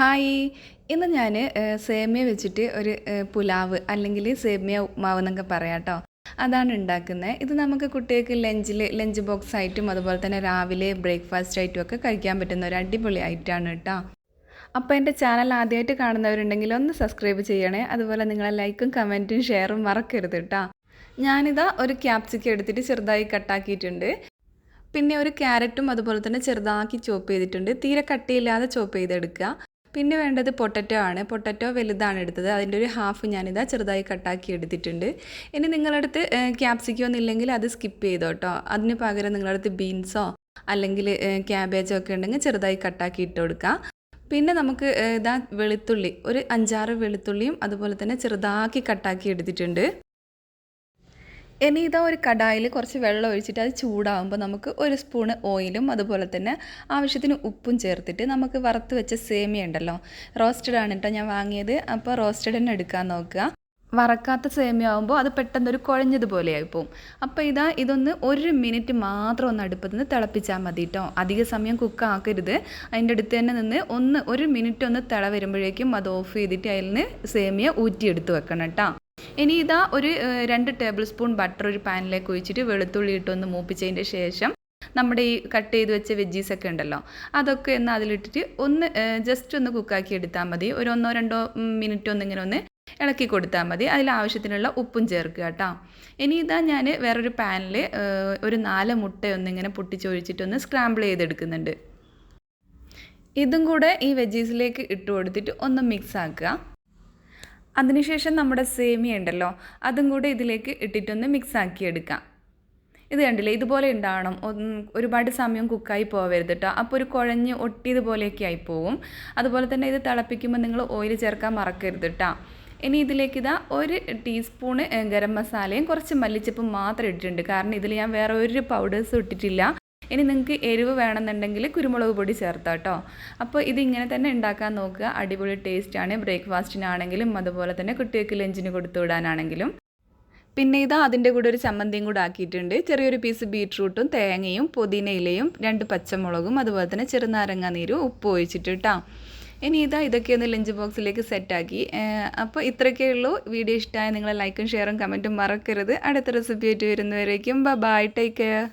Hi. ഇന്ന് ഞാൻ സേമിയ വെച്ചിട്ട് ഒരു പുലാവ് അല്ലെങ്കിൽ സേമിയ ഉപ്മാവ് എന്നൊക്കെ പറയാം കേട്ടോ അതാണ് ഉണ്ടാക്കുന്നത്. ഇത് നമുക്ക് കുട്ടികൾക്ക് ലഞ്ചിൽ ലഞ്ച് ബോക്സ് ആയിട്ടും അതുപോലെ തന്നെ രാവിലെ ബ്രേക്ക്ഫാസ്റ്റ് ആയിട്ടും ഒക്കെ കഴിക്കാൻ പറ്റുന്ന ഒരു അടിപൊളി ഐറ്റമാണ് കേട്ടോ അപ്പോൾ എന്റെ ചാനൽ ആദ്യമായിട്ട് കാണുന്നവരുണ്ടെങ്കിൽ ഒന്ന് സബ്സ്ക്രൈബ് ചെയ്യണേ. അതുപോലെ നിങ്ങളെ ലൈക്കും കമന്റും ഷെയറും മറക്കരുത് കേട്ടോ ഞാനിതാ ഒരു ക്യാപ്സിക്കം എടുത്തിട്ട് ചെറുതായി കട്ടാക്കിയിട്ടുണ്ട്. പിന്നെ ഒരു ക്യാരറ്റും അതുപോലെ തന്നെ ചെറുതാക്കി ചോപ്പ് ചെയ്തിട്ടുണ്ട്. തീരെ കട്ടിയില്ലാതെ ചോപ്പ് ചെയ്തെടുക്കുക. പിന്നെ വേണ്ടത് പൊട്ടറ്റോ ആണ്. പൊട്ടറ്റോ വലുതാണ് എടുത്തത്. അതിന്റെ ഒരു ഹാഫ് ഞാനിതാ ചെറുതായി കട്ടാക്കി എടുത്തിട്ടുണ്ട്. ഇനി നിങ്ങളടുത്ത് ക്യാപ്സിക്കോ ഒന്നില്ലെങ്കിൽ അത് സ്കിപ്പ് ചെയ്തോ കേട്ടോ അതിന് പകരം നിങ്ങളടുത്ത് ബീൻസോ അല്ലെങ്കിൽ ക്യാബേജോ ഒക്കെ ഉണ്ടെങ്കിൽ ചെറുതായി കട്ടാക്കി ഇട്ട് കൊടുക്കുക പിന്നെ നമുക്ക് ഇതാ വെളുത്തുള്ളി. ഒരു അഞ്ചാറ് വെളുത്തുള്ളിയും അതുപോലെ തന്നെ ചെറുതാക്കി കട്ടാക്കി എടുത്തിട്ടുണ്ട്. ഇനി ഇതാ ഒരു കടായിൽ കുറച്ച് വെള്ളം ഒഴിച്ചിട്ട് അത് ചൂടാകുമ്പോൾ നമുക്ക് ഒരു സ്പൂണ് ഓയിലും അതുപോലെ തന്നെ ആവശ്യത്തിന് ഉപ്പും ചേർത്തിട്ട് നമുക്ക് വറുത്ത് വെച്ച സേമിയ ഉണ്ടല്ലോ. റോസ്റ്റഡ് ആണ് കേട്ടോ ഞാൻ വാങ്ങിയത്. അപ്പോൾ റോസ്റ്റഡ് തന്നെ എടുക്കാൻ നോക്കുക. വറക്കാത്ത സേമിയ ആകുമ്പോൾ അത് പെട്ടെന്ന് ഒരു കുഴഞ്ഞതുപോലെയായി പോവും. അപ്പോൾ ഇതാ ഇതൊന്ന് ഒരു മിനിറ്റ് മാത്രം ഒന്ന് അടുപ്പത്ത് നിന്ന് തിളപ്പിച്ചാൽ മതി കേട്ടോ അധിക സമയം കുക്ക് ആക്കരുത്. അതിന്റെ അടുത്ത് തന്നെ നിന്ന് ഒന്ന് ഒരു മിനിറ്റ് ഒന്ന് തിള വരുമ്പോഴേക്കും അത് ഓഫ് ചെയ്തിട്ട് അതിൽ നിന്ന് സേമിയ ഊറ്റിയെടുത്ത് വെക്കണം കേട്ടോ ഇനി ഇതാ ഒരു രണ്ട് ടേബിൾ സ്പൂൺ ബട്ടർ ഒരു പാനിലേക്ക് ഒഴിച്ചിട്ട് വെളുത്തുള്ളി ഇട്ടൊന്ന് മൂപ്പിച്ചതിന്റെ ശേഷം നമ്മുടെ ഈ കട്ട് ചെയ്ത് വെച്ച വെജീസൊക്കെ ഉണ്ടല്ലോ അതൊക്കെ ഒന്ന് അതിലിട്ടിട്ട് ഒന്ന് ജസ്റ്റ് ഒന്ന് കുക്കാക്കി എടുത്താൽ മതി. ഒരു ഒന്നോ രണ്ടോ മിനിറ്റ് ഒന്ന് ഇങ്ങനെ ഒന്ന് ഇളക്കി കൊടുത്താൽ മതി. അതിൽ ആവശ്യത്തിനുള്ള ഉപ്പും ചേർക്കുക കേട്ടോ ഇനി ഇതാ ഞാൻ വേറൊരു പാനിൽ ഒരു നാല് മുട്ട ഒന്നിങ്ങനെ പൊട്ടിച്ചൊഴിച്ചിട്ടൊന്ന് സ്ക്രാമ്പിൾ ചെയ്തെടുക്കുന്നുണ്ട്. ഇതും കൂടെ ഈ വെജീസിലേക്ക് ഇട്ട് കൊടുത്തിട്ട് ഒന്ന് മിക്സ് ആക്കുക. അതിനുശേഷം നമ്മുടെ സേമിയ ഉണ്ടല്ലോ അതും കൂടെ ഇതിലേക്ക് ഇട്ടിട്ടൊന്ന് മിക്സ് ആക്കി എടുക്കാം. ഇത് കണ്ടില്ലേ? ഇതുപോലെ ഉണ്ടാവണം. ഒരുപാട് സമയം കുക്കായി പോകരുത് കേട്ടോ അപ്പോൾ ഒരു കുഴഞ്ഞ് ഒട്ടിയതുപോലെയൊക്കെ ആയി പോവും അതുപോലെ തന്നെ ഇത് തിളപ്പിക്കുമ്പോൾ നിങ്ങൾ ഓയിൽ ചേർക്കാൻ മറക്കരുത് കേട്ടോ ഇനി ഇതിലേക്ക് ഇതാ ഒരു ടീസ്പൂണ് ഗരം മസാലയും കുറച്ച് മല്ലിച്ചപ്പും മാത്രം ഇട്ടിട്ടുണ്ട്. കാരണം ഇതിൽ ഞാൻ വേറെ ഒരു പൗഡേഴ്സും ഇട്ടിട്ടില്ല. ഇനി നിങ്ങൾക്ക് എരിവ് വേണമെന്നുണ്ടെങ്കിൽ കുരുമുളക് പൊടി ചേർത്താം കേട്ടോ അപ്പോൾ ഇതിങ്ങനെ തന്നെ ഉണ്ടാക്കാൻ നോക്കുക. അടിപൊളി ടേസ്റ്റാണ് ബ്രേക്ക്ഫാസ്റ്റിനാണെങ്കിലും അതുപോലെ തന്നെ കുട്ടികൾക്ക് ലഞ്ചിന് കൊടുത്തു വിടാനാണെങ്കിലും. പിന്നെ ഇതാ അതിന്റെ കൂടെ ഒരു ചമ്മന്തിയും കൂടെ ആക്കിയിട്ടുണ്ട്. ചെറിയൊരു പീസ് ബീട്രൂട്ടും തേങ്ങയും പുതിനയിലയും രണ്ട് പച്ചമുളകും അതുപോലെ തന്നെ ചെറുനാരങ്ങ നീരും ഉപ്പ് ഒഴിച്ചിട്ട് കേട്ടോ ഇനി ഇതാ ഇതൊക്കെ ഒന്ന് ലഞ്ച് ബോക്സിലേക്ക് സെറ്റാക്കി അപ്പോൾ ഇത്രയൊക്കെ ഉള്ളൂ. വീഡിയോ ഇഷ്ടമായ നിങ്ങളെ ലൈക്കും ഷെയറും കമന്റും മറക്കരുത്. അടുത്ത റെസിപ്പി ആയിട്ട് വരുന്നവരേക്കും. Bye take care